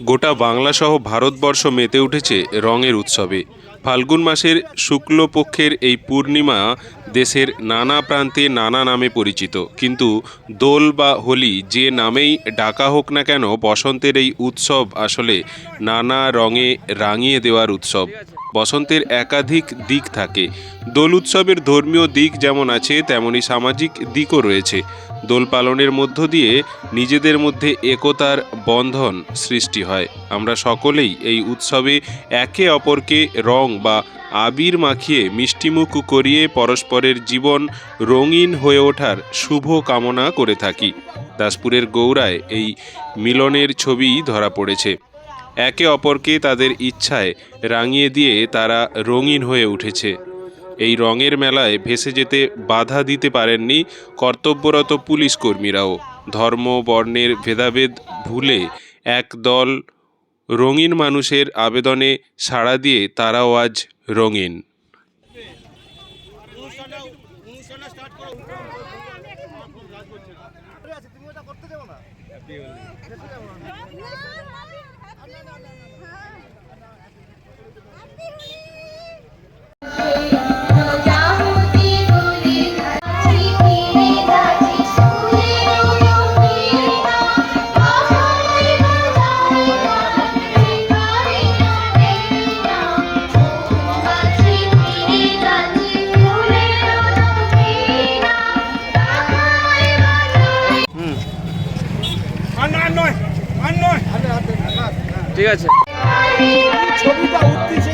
গোটা বাংলাসহ ভারতবর্ষ মেতে উঠেছে রঙের উৎসবে। ফাল্গুন মাসের শুক্লপক্ষের এই পূর্ণিমা দেশের নানা প্রান্তে নানা নামে পরিচিত। কিন্তু দোল বা হোলি যে নামেই ডাকা হোক না কেন, বসন্তের এই উৎসব আসলে নানা রঙে রাঙিয়ে দেওয়ার উৎসব। বসন্তের একাধিক দিক থাকে। দোল উৎসবের ধর্মীয় দিক যেমন আছে, তেমনি সামাজিক দিকও রয়েছে। দোল পালনের মধ্য দিয়ে নিজেদের মধ্যে একতার বন্ধন সৃষ্টি হয়। আমরা সকলেই এই উৎসবে একে অপরকে রং বা আবির মাখিয়ে মিষ্টিমুখ করিয়ে পরস্পরের জীবন রঙিন হয়ে ওঠার শুভ কামনা করে থাকি। দাসপুরের গৌড়ায় এই মিলনের ছবি ধরা পড়েছে। একে অপরকে তাদের ইচ্ছায় রাঙিয়ে দিয়ে তারা রঙিন হয়ে উঠেছে। এই রঙের মেলায় ভেসে যেতে বাধা দিতে পারেননি কর্তব্যরত পুলিশ কর্মীরাও। ধর্ম, বর্ণের ভেদাভেদ ভুলে এক দল রঙিন মানুষের আবেদনে সাড়া দিয়ে তারাও আজ রঙিন। ঠিক আছে। ছবিটা উঠতেছে